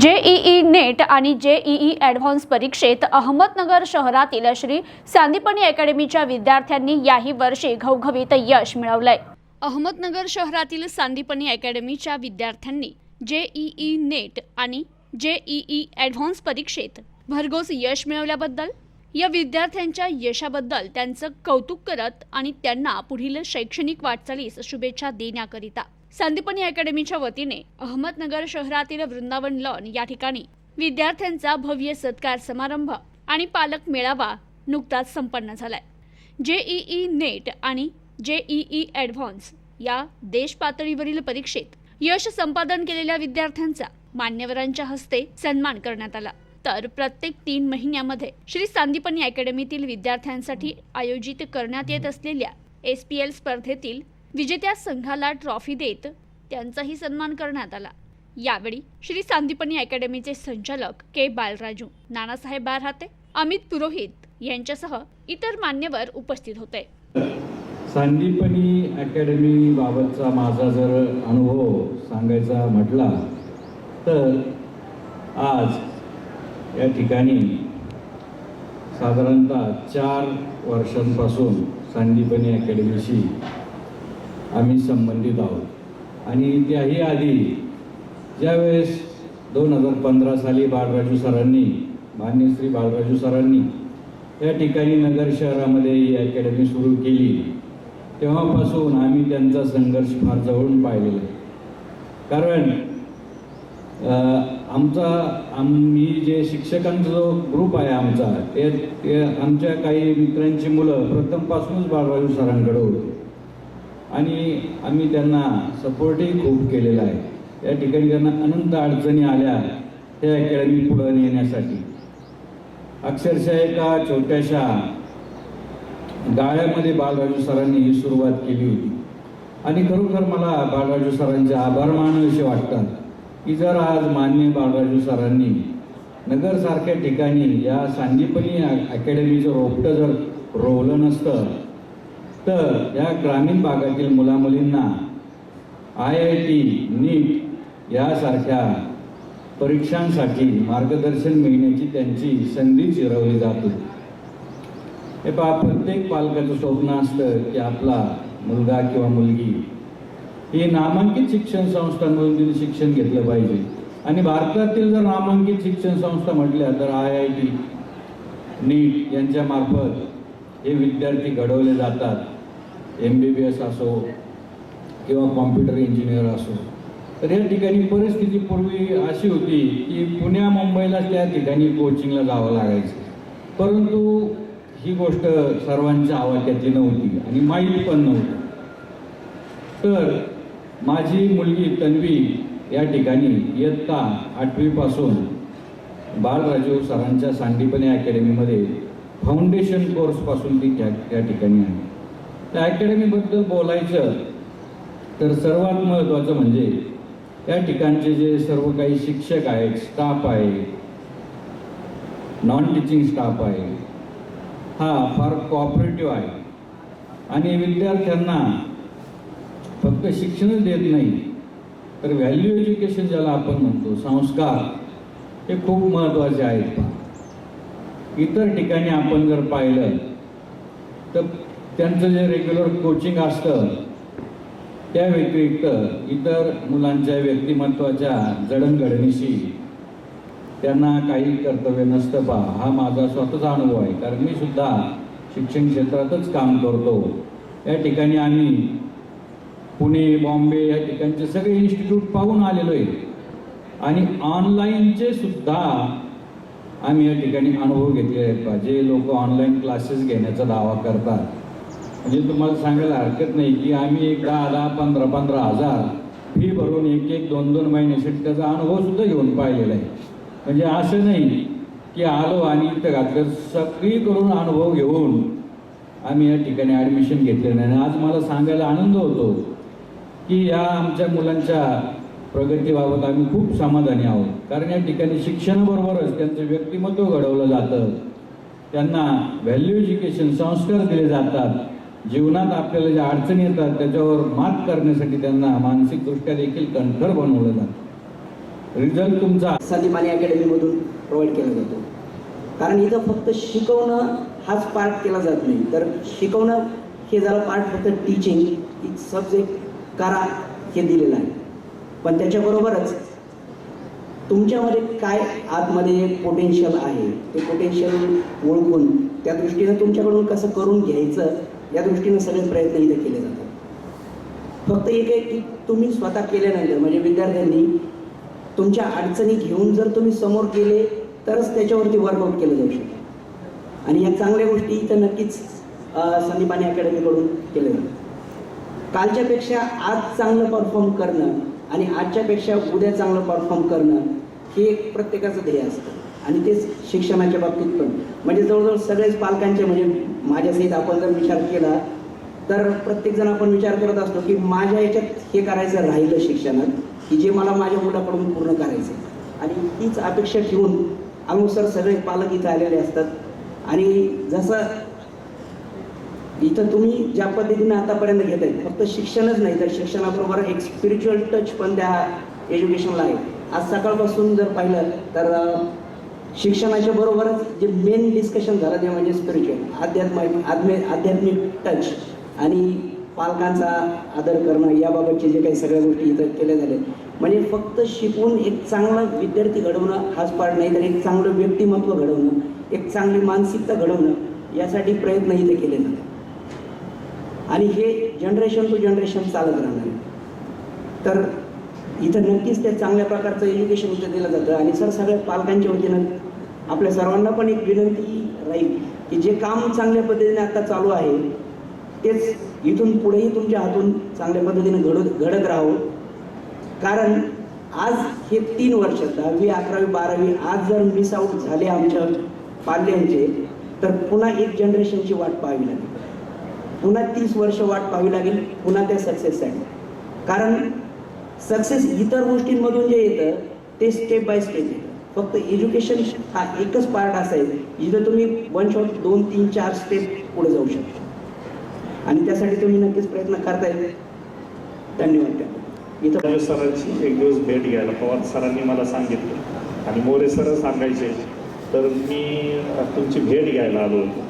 JEE net आणि JEE advance परीक्षेत अहमदनगर शहरातील श्री सांदीपणी अकॅडमीच्या विद्यार्थ्यांनी याही वर्षी घवघवीत यश मिळवलंय. अहमदनगर शहरातील सांदीपणी अकॅडमीच्या विद्यार्थ्यांनी जेईई नेट आणि जेईई ॲडव्हान्स परीक्षेत भरघोस यश मिळवल्याबद्दल या विद्यार्थ्यांच्या यशाबद्दल त्यांचं कौतुक करत आणि त्यांना पुढील शैक्षणिक वाटचालीस शुभेच्छा देण्याकरिता संदीपनी अकॅडमीच्या वतीने अहमदनगर शहरातील वृंदावन लॉन या ठिकाणी विद्यार्थ्यांचा भव्य सत्कार समारंभ आणि पालक मेळावा नुकताच संपन्न झालाय. जेईई नेट आणि जेईई ॲडव्हान्स या देश पातळीवरील परीक्षेत यश संपादन केलेल्या विद्यार्थ्यांचा मान्यवरांच्या हस्ते सन्मान करण्यात आला. तर प्रत्येक तीन महिन्यामध्ये श्री सांदीपनी अकॅडमीतील विद्यार्थ्यांसाठी आयोजित करण्यात येत असलेल्या एस पी एल स्पर्धेतील विजेत्या संघाला ट्रॉफी देत त्यांचाही सन्मान करण्यात आला. यावेळी श्री सांदीपनी अकॅडमीचे संचालक के बालराजू नानासाहेब बारहाते अमित पुरोहित यांच्यासह इतर मान्यवर उपस्थित होते. सांदीपनी अकॅडमी बाबतचा माझा जर अनुभव सांगायचा म्हटला तर आज या ठिकाणी साधारणतः चार वर्षांपासून सांदीपनी अकॅडमीशी आम्ही संबंधित आहोत. आणि त्याही आधी ज्यावेळेस दोन हजार पंधरा साली बाळराजू सरांनी मान्य श्री बाळराजू सरांनी या ठिकाणी नगर शहरामध्ये ही अकॅडमी सुरू केली तेव्हापासून आम्ही त्यांचा संघर्ष फार जवळून पाहिलेला आहे. कारण आमचा आम्ही जे शिक्षकांचा जो ग्रुप आहे आमचा ते ते आमच्या काही मित्रांची मुलं प्रथमपासूनच बाळराजू सरांकडे होते. आणि आम्ही त्यांना सपोर्टही खूप केलेला आहे. या ठिकाणी त्यांना अनंत अडचणी आल्या त्या अकॅडमी पुढे नेण्यासाठी. अक्षरशः एका छोट्याशा गाळ्यामध्ये बालराजू सरांनी ही सुरुवात केली होती. आणि खरोखर मला बालराजू सरांचे आभार मानावेसे वाटतात की जर आज मान्य बालराजू सरांनी नगरसारख्या ठिकाणी या सांदीपनी अकॅडमीचं रोपटं जर रोवलं नसतं तर या ग्रामीण भागातील मुलामुलींना आय आय टी नीट यासारख्या परीक्षांसाठी मार्गदर्शन मिळण्याची त्यांची संधी चिरवली जाते हे पहा प्रत्येक पालकाचं स्वप्न असतं की आपला मुलगा किंवा मुलगी ही नामांकित शिक्षण संस्थांमधून तिने शिक्षण घेतलं पाहिजे. आणि भारतातील जर नामांकित शिक्षण संस्था म्हटल्या तर आय आय टी नीट यांच्यामार्फत हे विद्यार्थी घडवले जातात. एम बी बी एस असो किंवा कॉम्प्युटर इंजिनियर असो तर या ठिकाणी परिस्थिती पूर्वी अशी होती की पुण्या मुंबईला त्या ठिकाणी कोचिंगला जावं लागायचं. परंतु ही गोष्ट सर्वांच्या आवाक्याची नव्हती आणि माहीत पण नव्हती. तर माझी मुलगी तन्वी या ठिकाणी इयत्ता आठवीपासून बालराजू सरांच्या सांडीपणे अकॅडमीमध्ये फाउंडेशन कोर्सपासून ती त्या त्या ठिकाणी आहे त्या अकॅडमीबद्दल बोलायचं तर सर्वात महत्त्वाचं म्हणजे या ठिकाणचे जे सर्व काही शिक्षक आहेत स्टाफ आहे नॉन टीचिंग स्टाफ आहे हा फार कॉपरेटिव्ह आहे. आणि विद्यार्थ्यांना फक्त शिक्षणच देत नाही तर व्हॅल्यू एज्युकेशन ज्याला आपण म्हणतो संस्कार हे खूप महत्त्वाचे आहेत. इतर ठिकाणी आपण जर पाहिलं तर त्यांचं जे रेग्युलर कोचिंग असतं त्या व्यतिरिक्त इतर मुलांच्या व्यक्तिमत्वाच्या जडणघडणीशी त्यांना काही कर्तव्य नसतं पा. हा माझा स्वतःचा अनुभव आहे. कारण मी सुद्धा शिक्षण क्षेत्रातच काम करतो. या ठिकाणी आम्ही पुणे बॉम्बे या ठिकाणचे सगळे इन्स्टिट्यूट पाहून आलेलो आहे. आणि ऑनलाईनचे सुद्धा आम्ही या ठिकाणी अनुभव घेतले आहेत पहा जे लोक ऑनलाईन क्लासेस घेण्याचा दावा करतात म्हणजे तुम्हाला सांगायला हरकत नाही की आम्ही एक दहा दहा पंधरा पंधरा हजार फी भरून एक एक दोन दोन महिन्यासाठी त्याचा अनुभवसुद्धा घेऊन पाहिलेला आहे. म्हणजे असं नाही की आलो आणि इथं घातलं सगळी करून अनुभव घेऊन आम्ही या ठिकाणी ॲडमिशन घेतलेलं नाही. आणि आज मला सांगायला आनंद होतो की या आमच्या मुलांच्या प्रगतीबाबत आम्ही खूप समाधानी आहोत. कारण या ठिकाणी शिक्षणाबरोबरच त्यांचं व्यक्तिमत्व घडवलं जातं. त्यांना व्हॅल्यू एज्युकेशन संस्कार दिले जातात. जीवनात आपल्याला ज्या अडचणी येतात त्याच्यावर मात करण्यासाठी त्यांना मानसिकदृष्ट्या देखील कणखर बनवलं जातं. रिझल्ट तुमचा संदीपानी अकॅडमीमधून प्रोव्हाइड केला जातो. कारण इथं फक्त शिकवणं हाच पार्ट केला जात नाही. तर शिकवणं हे झालं पार्ट फक्त टीचिंग सब्जेक्ट करा हे दिलेलं आहे. पण त्याच्याबरोबरच तुमच्यामध्ये काय आतमध्ये पोटेन्शियल आहे? ते पोटेन्शियल ओळखून त्या दृष्टीनं तुमच्याकडून कसं करून घ्यायचं? या दृष्टीने सगळे प्रयत्न इथे केले जातात. फक्त एक आहे की तुम्ही स्वतः केल्यानंतर म्हणजे विद्यार्थ्यांनी तुमच्या अडचणी घेऊन जर तुम्ही समोर गेले तरच त्याच्यावरती वर्कआउट केलं जाऊ शकतं. आणि या चांगल्या गोष्टी इथं नक्कीच संदीपानी अकॅडमीकडून केल्या जातात. कालच्यापेक्षा आज चांगलं परफॉर्म करणं आणि आजच्यापेक्षा उद्या चांगलं परफॉर्म करणं हे एक प्रत्येकाचं ध्येय असतं. आणि तेच शिक्षणाच्या बाबतीत पण. म्हणजे जवळजवळ सगळेच पालकांचे म्हणजे माझ्यासहित आपण जर विचार केला तर प्रत्येकजण आपण विचार करत असतो की माझ्या याच्यात हे करायचं राहिलं शिक्षणात की जे मला माझ्या मुलाकडून पूर्ण करायचं आहे. आणि तीच अपेक्षा ठेवून अनुसार सगळे पालक इथं आलेले असतात. आणि जसं इथं तुम्ही ज्या पद्धतीनं आतापर्यंत घेत आहेत फक्त शिक्षणच नाही तर शिक्षणाबरोबर एक स्पिरिच्युअल टच पण त्या एज्युकेशनला आहे. आज सकाळपासून जर पाहिलं तर शिक्षणाच्या बरोबरच जे मेन डिस्कशन झालं ते म्हणजे स्पिरिच्युअल आध्यात्मिक आध्मे आध्यात्मिक टच आणि पालकांचा आदर करणं याबाबतचे जे काही सगळ्या गोष्टी इथं केल्या झाल्या म्हणजे फक्त शिकवून एक चांगला विद्यार्थी घडवणं हाच पार्ट नाही तर एक चांगलं व्यक्तिमत्व घडवणं एक चांगली मानसिकता घडवणं यासाठी प्रयत्न इथे केले जातात. आणि हे जनरेशन टू जनरेशन चालत राहणार आहे. तर इथं नक्कीच त्या चांगल्या प्रकारचं एज्युकेशन इथं दिलं जातं. आणि सर सगळ्या पालकांच्या वतीनं आपल्या सर्वांना पण एक विनंती राहील की जे काम चांगल्या पद्धतीने आता चालू आहे तेच इथून पुढेही तुमच्या हातून चांगल्या पद्धतीने घडत घडत राहो. कारण आज हे तीन वर्ष दहावी अकरावी बारावी आज जर मिस आऊट झाले आमच्या पाल्यांचे तर पुन्हा एक जनरेशनची वाट पाहावी लागेल. पुन्हा तीस वर्ष वाट पाहावी लागेल पुन्हा त्या सक्सेससाठी कारण सक्सेस इतर गोष्टींमधून जे येतं ते स्टेप बाय स्टेप येतं. फक्त एज्युकेशन हा एकच पार्ट असा आहे जिथं तुम्ही वन शॉट दोन तीन चार स्टेप पुढे जाऊ शकता. आणि त्यासाठी तुम्ही नक्कीच प्रयत्न करताय. धन्यवाद. इथं सरांची एक दिवस भेट घ्यायला पवार सरांनी मला सांगितलं. आणि मोरे सर सांगायचे तर मी तुमची भेट घ्यायला आलो होतो.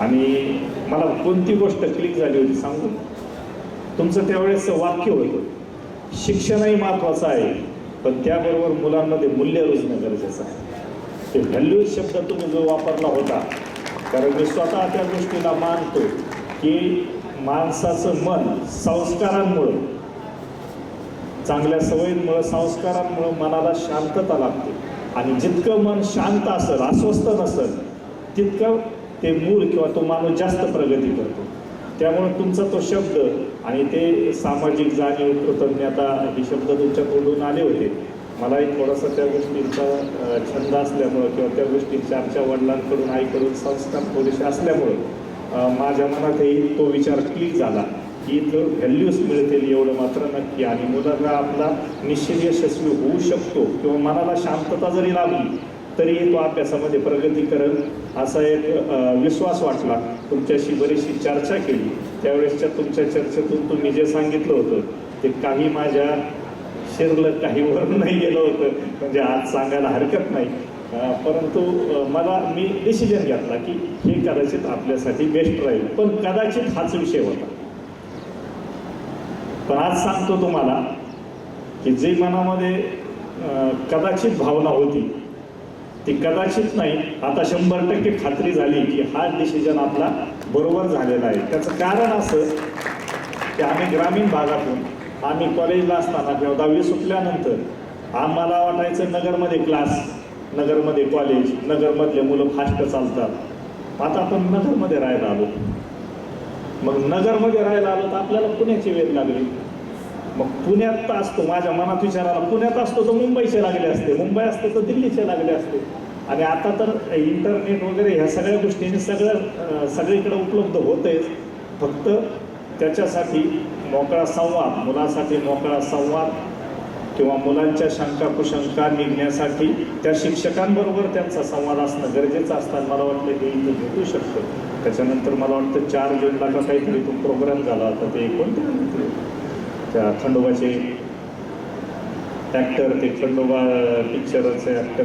आणि मला कोणती गोष्ट क्लिक झाली होती सांगू? तुमचं त्यावेळेस वाक्य होतं शिक्षणही महत्त्वाचं आहे. पण त्याबरोबर मुलांमध्ये मूल्य रुजणं गरजेचं आहे. ते व्हॅल्यू शब्द तुम्ही जो वापरला होता कारण मी स्वतः त्या गोष्टीला मानतो की माणसाचं मन संस्कारांमुळं चांगल्या सवयींमुळं संस्कारांमुळं मनाला शांतता लागते. आणि जितकं मन शांत असेल अस्वस्थ नसेल तितकं ते मूळ किंवा तो माणूस जास्त प्रगती करतो. त्यामुळं तुमचा तो शब्द आणि ते सामाजिक जाणीव कृतज्ञता हे शब्द तुमच्या तोंडून आले होते. मलाही थोडासा त्या गोष्टींचा छंद असल्यामुळं किंवा त्या गोष्टींच्या आमच्या वडिलांकडून आईकडून संस्कार थोडेसे असल्यामुळं माझ्या मनातही तो विचार क्लिक झाला की इथं व्हॅल्यूज मिळतील एवढं मात्र नक्की. आणि मुलांना आपला निश्चित यशस्वी होऊ शकतो किंवा मनाला शांतता जरी लाभली तरी तो अभ्यासामध्ये प्रगती करेल असा एक विश्वास वाटला. तुमच्याशी बरीचशी चर्चा केली. त्यावेळेसच्या तुमच्या चर्चेतून तुम्ही जे सांगितलं होतं ते काही माझ्या शिरलं काही वर नाही गेलं होतं. म्हणजे आज सांगायला हरकत नाही. परंतु मला मी डिसिजन घेतला की हे कदाचित आपल्यासाठी बेस्ट राहील. पण कदाचित हाच विषय होता. पण आज सांगतो तुम्हाला की जे मनामध्ये कदाचित भावना होती ती कदाचित नाही. आता शंभर टक्के खात्री झाली की हा डिसिजन आपला बरोबर झालेलं आहे. त्याचं कारण असं की आम्ही ग्रामीण भागातून आम्ही कॉलेजला असताना किंवा दहावी सुटल्यानंतर आम्हाला वाटायचं नगरमध्ये क्लास नगरमध्ये कॉलेज नगरमधले मुलं फास्ट चालतात. आता आपण नगरमध्ये राहायला आलो. मग नगरमध्ये राहायला आलो तर आपल्याला पुण्याची वेळ लागली. मग पुण्यात असतो. माझ्या मनात विचाराला पुण्यात असतो तर मुंबईचे लागले असते. मुंबई असते तर दिल्लीचे लागले असते. आणि आता तर इंटरनेट वगैरे ह्या सगळ्या गोष्टीने सगळं सगळीकडे उपलब्ध होतेच फक्त त्याच्यासाठी मोकळा संवाद मुलासाठी मोकळा संवाद किंवा मुलांच्या शंका कुशंका निघण्यासाठी त्या शिक्षकांबरोबर त्यांचा संवाद असणं गरजेचं असताना मला वाटलं हे इथं भेटू शकतं. त्याच्यानंतर मला वाटतं चार जूनला का काहीतरी तो प्रोग्राम झाला होता ते कोणते त्या खंडोबाचे ॲक्टर ते खंडोबा पिक्चरचे ॲक्टर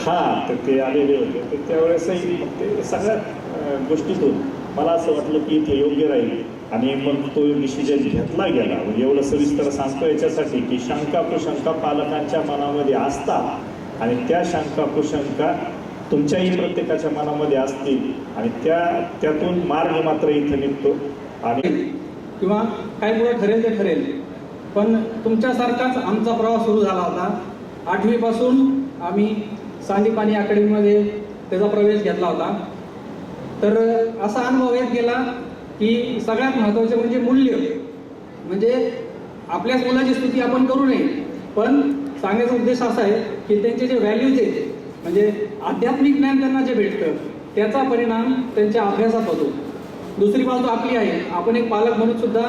हा तर ते आलेले होते. तर त्यावेळेसही ते सगळ्या गोष्टीतून मला असं वाटलं की ते योग्य राहील. आणि मग तो डिसिजन घेतला गेला. म्हणजे एवढं सविस्तर सांगतो याच्यासाठी की शंका कुशंका पालकांच्या मनामध्ये असतात आणि त्या शंका कुशंका तुमच्याही प्रत्येकाच्या मनामध्ये असतील आणि त्या त्यातून मार्ग मात्र इथं निघतो. आणि किंवा काही पुढे ठरेल ते ठरेल. पण तुमच्यासारखाच आमचा प्रवास सुरू झाला होता. आठवीपासून आम्ही सांदीपाणी अकॅडमीमध्ये त्याचा प्रवेश घेतला होता. तर असा अनुभव येत गेला की सगळ्यात महत्त्वाचे म्हणजे मूल्य. म्हणजे आपल्याच मुलाची स्तुती आपण करू नये. पण सांगण्याचा उद्देश असा आहे की त्यांचे जे व्हॅल्यूज आहेत म्हणजे आध्यात्मिक ज्ञान त्यांना जे भेटतं त्याचा परिणाम त्यांच्या अभ्यासात होतो. दुसरी बाजू आपली आहे. आपण एक पालक म्हणून सुद्धा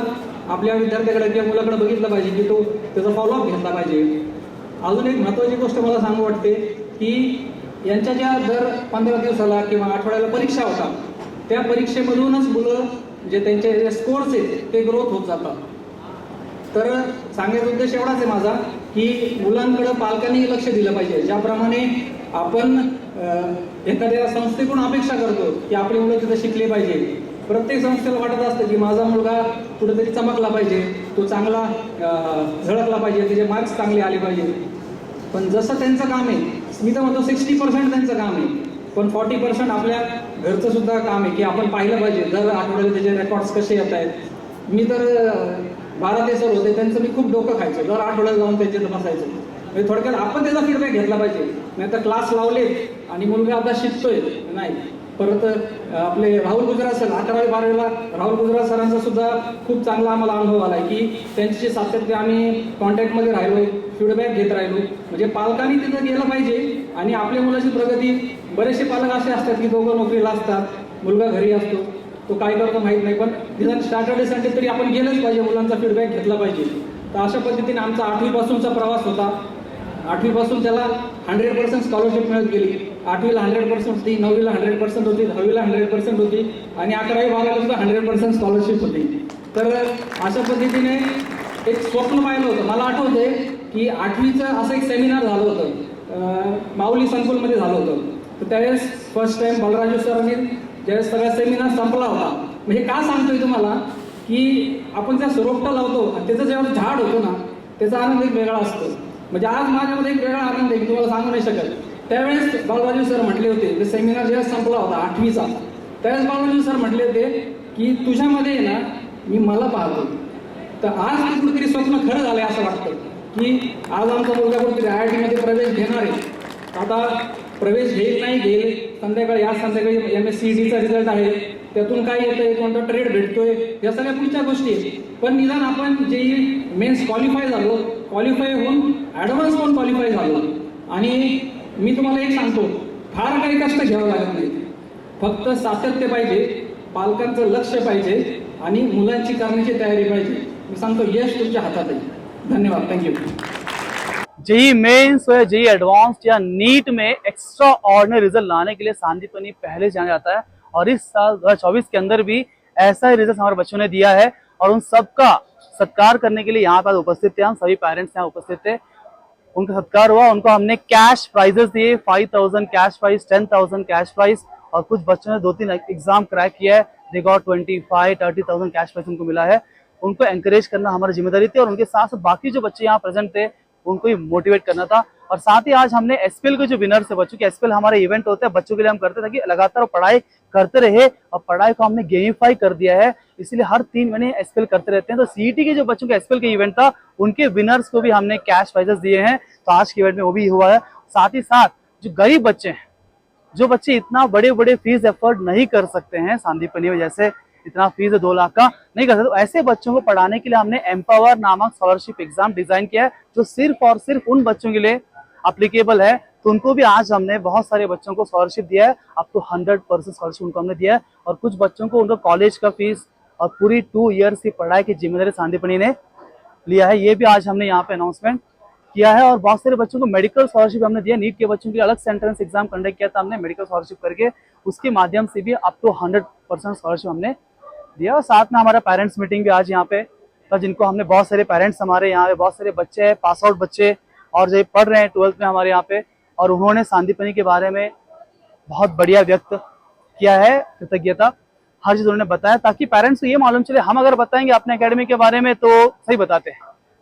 आपल्या विद्यार्थ्याकडे किंवा मुलाकडे बघितलं पाहिजे की तो त्याचा फॉलोअप घेतला पाहिजे. अजून एक महत्त्वाची गोष्ट मला सांगू वाटते की यांच्या ज्या दर पंधरा दिवसाला किंवा आठवड्याला परीक्षा होतात त्या परीक्षेमधूनच मुलं जे त्यांचे जे स्कोर्स आहेत ते ग्रोथ होत जातात. तर सांगायचा उद्देश एवढाच आहे माझा की मुलांकडं पालकांनी लक्ष दिलं पाहिजे. ज्याप्रमाणे आपण एखाद्या संस्थेकडून अपेक्षा करतो की आपली मुलं तिथं शिकले पाहिजे. प्रत्येक संस्थेला वाटत असतं की माझा मुलगा कुठेतरी चमकला पाहिजे तो चांगला झळकला पाहिजे त्याचे मार्क्स चांगले आले पाहिजे. पण जसं त्यांचं काम आहे मी तर म्हणतो सिक्स्टी पर्सेंट त्यांचं काम आहे. पण फॉर्टी पर्सेंट आपल्या घरचं सुद्धा काम आहे की आपण पाहिलं पाहिजे. दर आठवड्याला त्याचे रेकॉर्ड्स कसे येत आहेत. मी तर बारा ते सर होते त्यांचं मी खूप डोकं खायचं. दर आठवड्याला जाऊन त्यांच्यात बसायचं. म्हणजे थोडक्यात आपण त्याचा फीडबॅक घेतला पाहिजे. नाही तर क्लास लावले आणि मुलगा आता शिकतोय. नाही. परत आपले राहुल गुजरात सर अकरावी बारावीला राहुल गुजरात सरांचा सुद्धा खूप चांगला आम्हाला अनुभव आला आहे की त्यांच्याशी सातत्य आम्ही कॉन्टॅक्टमध्ये राहिलो फीडबॅक घेत राहिलो. म्हणजे पालकांनी तिथं गेलं पाहिजे आणि आपल्या मुलाची प्रगती बरेचसे पालक असे असतात की दोघं नोकरीला असतात मुलगा घरी असतो तो काय करतो माहीत नाही पण निदान सॅटर्डे संडे तरी आपण गेलंच पाहिजे मुलांचा फीडबॅक घेतला पाहिजे. तर अशा पद्धतीने आमचा आठवीपासूनचा प्रवास होता. आठवीपासून त्याला हंड्रेड पर्सेंट स्कॉलरशिप मिळत गेली. आठवीला हंड्रेड पर्सेंट होती नववीला हंड्रेड पर्सेंट होती दहावीला हंड्रेड पर्सेंट होती आणि अकरावी बारावीला सुद्धा हंड्रेड पर्सेंट स्कॉलरशिप होती. तर अशा पद्धतीने एक स्वप्न पाहिलं होतं. मला आठवते की आठवीचं असं एक सेमिनार झालं होतं. माऊली संकुलमध्ये झालं होतं. तर त्यावेळेस फर्स्ट टाइम बलराजू सरांनी ज्यावेळेस सगळा सेमिनार संपला होता. म्हणजे का सांगतोय तुम्हाला? की आपण ज्या रोपटा लावतो आणि त्याचं जेव्हा झाड होतो ना त्याचा आनंद एक वेगळा असतो. म्हणजे आज माझ्यामध्ये एक वेगळा आनंद आहे मी तुम्हाला सांगू नाही शकत. त्यावेळेस बालराजू सर म्हटले होते सेमिनार जेव्हा संपला होता आठवीचा त्यावेळेस बालराजू सर म्हटले होते की तुझ्यामध्ये ना मी मला पाहतो. तर आज कुठेतरी स्वप्न खरं झालंय असं वाटतं. की आज आमचा मुलगा कुठेतरी आय आय टीमध्ये प्रवेश घेणार आहे. आता प्रवेश घेईल नाही घेईल संध्याकाळी आज संध्याकाळी एम एस सी डीचा रिझल्ट आहे. त्यातून काय येतं आहे कोणता ट्रेड भेटतोय या सगळ्या पुढच्या गोष्टी आहेत. पण निदान आपण जे मेन्स क्वालिफाय झालो क्वालिफाय होऊन ॲडव्हान्स पण क्वालिफाय झालो. आणि मी तुम्हाला एक सांगतो फार काही कष्ट घ्यावं लागत नाही. फक्त सातत्य पाहिजे पालकांचं लक्ष पाहिजे आणि मुलांची करण्याची तयारी पाहिजे. मी सांगतो यश तुमच्या हातात आहे धन्यवाद थँक्यू जेई मेंस या जेई एडवांस या नीट में एक्स्ट्रा ऑर्डनरी रिज़ल्ट लाने के लिए सांदीपनी पहले जाना जाता है और इस साल 2024 के अंदर भी ऐसा ही रिज़ल्ट हमारे बच्चों ने दिया है और उन सबका सत्कार करने के लिए यहाँ पर उपस्थित थे हम, सभी पेरेंट्स यहाँ उपस्थित थे। उनका सत्कार हुआ, उनको हमने कैश प्राइजेस दिए five thousand cash prize ten thousand cash prize और कुछ बच्चों ने दो तीन एग्ज़ाम क्रैक किया है। They got twenty five thirty thousand cash prize उनको मिला है। उनको एंकरेज करना हमारी ज़िम्मेदारी थी और उनके साथ साथ बाकी जो बच्चे यहाँ प्रेजेंट थे, उनको ही मोटिवेट करना था। और साथ ही आज हमने एसपीएल के जो विनर्स है, बच्चों के एसपीएल हमारे इवेंट होते हैं, बच्चों के लिए हम करते थे लगातार पढ़ाई करते रहे और पढ़ाई को हमने गेमिफाई कर दिया है। इसलिए हर तीन महीने एसपीएल करते रहते हैं। तो सीईटी के जो बच्चों के एसपीएल के इवेंट था, उनके विनर्स को भी हमने कैश प्राइजेस दिए हैं। तो आज के इवेंट में वो भी हुआ है। साथ ही साथ जो गरीब बच्चे हैं, जो बच्चे इतना बड़े बड़े फ़ीस एफर्ड नहीं कर सकते हैं सांदीपनी में जैसे इतना फ़ीस है दो लाख का नहीं कर सकते। तो ऐसे बच्चों को पढ़ाने के लिए हमने एम्पावर नामक स्कॉलरशिप एग्ज़ाम डिज़ाइन किया है, जो सिर्फ़ और सिर्फ़ उन बच्चों के लिए अप्लीकेबल है। तो उनको भी आज हमने बहुत सारे बच्चों को स्कॉलरशिप दिया है अब तो हंड्रेड परसेंट स्कॉलरशिप उनको हमने दिया है। और कुछ बच्चों को उनका कॉलेज का फ़ीस और पूरी टू ईयर्स की पढ़ाई की ज़िम्मेदारी सांदीपनी ने लिया है। ये भी आज हमने यहाँ पे अनाउंसमेंट किया है और बहुत सारे बच्चों को मेडिकल स्कॉलरशिप हमने दिया नीट के बच्चों के अलग सेंट्रेंस एग्ज़ाम कंडक्ट किया था हमने मेडिकल स्कॉलरशिप करके। उसके माध्यम से भी up to hundred percent scholarship हमने दिया और साथ में हमारा पेरेंट्स मीटिंग भी आज यहाँ पे तो जिनको हमने बहुत सारे पेरेंट्स हमारे यहाँ पे, बहुत सारे बच्चे हैं पास आउट बच्चे, और जो पढ़ रहे हैं ट्वेल्थ में हमारे यहाँ पे, और उन्होंने सांदीपनी के बारे में बहुत बढ़िया व्यक्त किया है, कृतज्ञता। हर चीज़ उन्होंने बताया, ताकि पेरेंट्स को ये मालूम चले, हम अगर बताएँगे अपने अकेडमी के बारे में तो सही बताते हैं।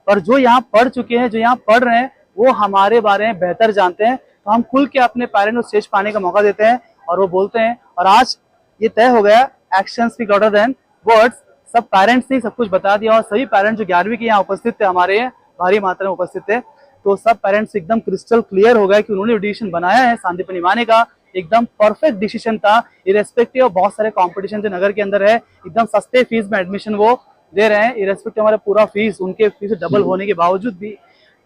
पर जो यहाँ पढ़ चुके हैं, जो यहाँ पढ़ रहे हैं, वो हमारे बारे में बेहतर जानते हैं तो हम खुल के अपने पेरेंट्स को स्टेज पाने का मौका देते हैं, और वो बोलते हैं, और आज ये तय हो गया action speak louder than words सब पेरेंट्स ने सब कुछ बता दिया और सभी पेरेंट्स जो ग्यारहवीं के यहाँ उपस्थित थे हमारे यहाँ भारी मात्रा में उपस्थित थे तो सब पेरेंट्स एकदम क्रिस्टल क्लियर हो गया कि उन्होंने डिसीज़न बनाया है सांदीपनी माने का। एकदम परफेक्ट डिसीज़न था इरेस्पेक्टिव ऑफ़ बहुत सारे कंपटीशन जो नगर के अंदर है एकदम सस्ते फ़ीस में एडमिशन वो दे रहे हैं इरेस्पेक्टिव हमारा पूरा फ़ीस उनके फ़ीस डबल होने के बावजूद भी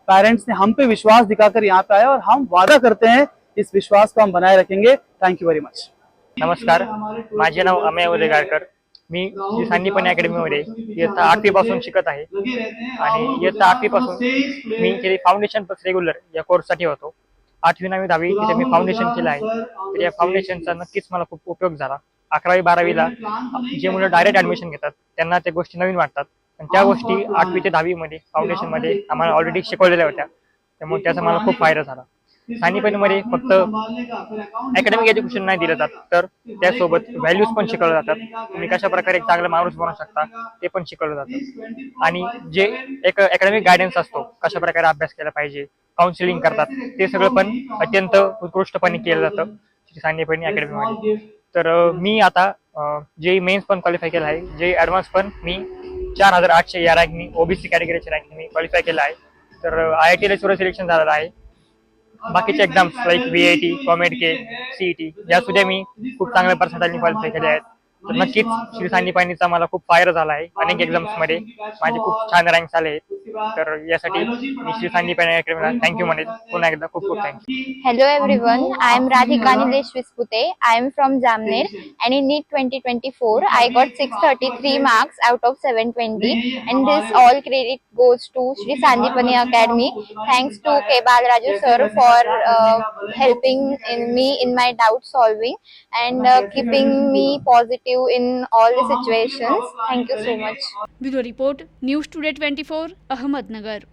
पेरेंट्स ने हम पे विश्वास दिखाकर यहाँ पे आए और हम वादा करते हैं इस विश्वास को हम बनाए रखेंगे। थैंक यू वेरी मच नमस्कार माझे नाव अमेय उलेगारकर मी श्री सांदीपणी अकॅडमीमध्ये इयत्ता आठवी पासून शिकत आहे. आणि इयत्ता आठवी पासून मी इथे फाउंडेशन प्लस रेग्युलर या कोर्ससाठी होतो. आठवी नववी दहावी तिथे मी फाउंडेशन केलं आहे. तर या फाउंडेशनचा नक्कीच मला खूप उपयोग झाला. अकरावी बारावीला जे मुलं डायरेक्ट ऍडमिशन घेतात त्यांना त्या गोष्टी नवीन वाटतात. पण त्या गोष्टी आठवी ते दहावी मध्ये फाउंडेशनमध्ये आम्हाला ऑलरेडी शिकवलेल्या होत्या. त्यामुळे त्याचा मला खूप फायदा झाला. मध्ये फक्त अकॅडमिक एज्युकेशन नाही दिलं जात तर त्यासोबत व्हॅल्यूज पण शिकवले जातात. तुम्ही कशा प्रकारे एक चांगला माणूस बनवू शकता ते पण शिकवलं जातं. आणि जे एक अकॅडमिक गायडन्स असतो कशा प्रकारे अभ्यास केला पाहिजे काउन्सिलिंग करतात ते सगळं पण अत्यंत उत्कृष्टपणे केलं जातं श्री सांदीपणी अकॅडमीमध्ये तर मी आता जे मेन्स पण क्वालिफाय केलं आहे जे ऍडव्हान्स पण मी चार हजार आठशे या रँकनी ओबीसी कॅटेगरीच्या रँकनी मी क्वालिफाय केलं आहे. तर आय आय टीला सुद्धा सिलेक्शन झालेलं आहे. बाकीचे exams like V I T COMEDK CET या सुद्धा मी खूप चांगल्या पर्सेंटाईलनी क्वालिफाय केले आहेत. तर नक्कीच श्री सांदीपानीचा मला खूप फायदा झाला आहे. अनेक एक्झाम्समध्ये माझे खूप छान रँक्स आले आहेत. तर यासाठी मी श्री सांदीपानी अकॅडमीला थँक्यू म्हणेन पुन्हा एकदा खूप खूप thank you Hello everyone, I am Radhika Nilesh Vispute. I am from Jamner and in NEET 2024 I got 633 marks out of 720 and this all credit goes to Sri Sandipani Academy. Thanks to K. Balaraju sir for uh, helping in me in my doubt solving and uh, keeping me positive in all the situations. Thank you so much. Bureau report news today twenty four Ahmednagar.